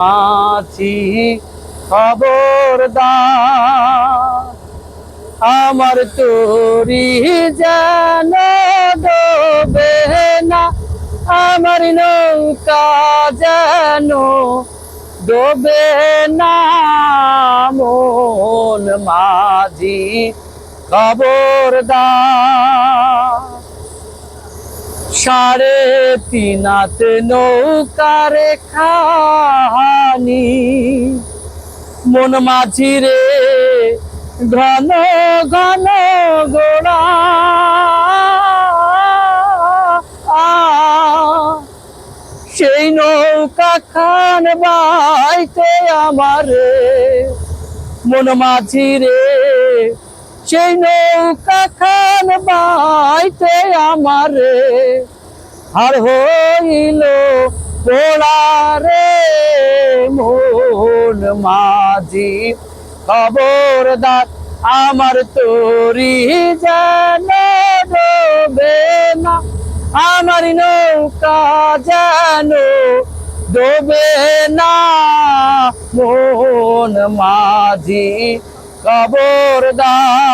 আছি খবরদার। আমার তোরি যেন ডোবে না, আমার নৌকা যেন ডোবে না। মন মাঝি খবরদার। সাড়ে তিনাতে নৌকারে খানি। মন মাঝি রে ঘন ঘন গোড়া। সেই নৌকা খান বাইতে আমারে। মন মাঝি রে সেই নৌকা খান আমারে, আর হইল পোড়ারে মন মাঝি। খবরদার আমার তোরি যেন ডোবে না, আমার নৌকা যেন ডোবে না। মোহন মাঝি, খবরদার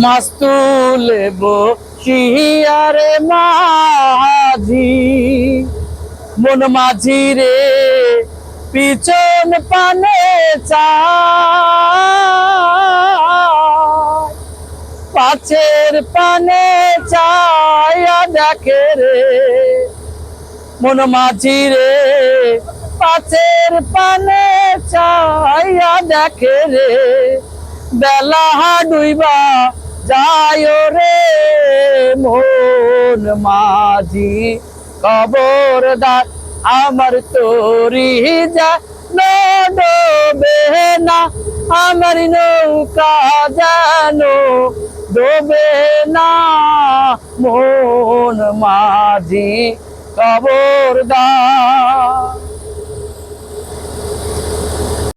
মাস্তুলে বসিয়ারে মাঝি, মন মাঝি রে, পিছন পানে পাছের পানে চায়া দেখে রে, মন মাঝি রে, পাছের পানে চায়া দেখে রে। বেলা ডুইবা যায় রে মন মাঝি, খবরদার আমার তোরি যা ডোবে না আমার নৌকা জানো ডোবে না। মন মাঝি, খবরদার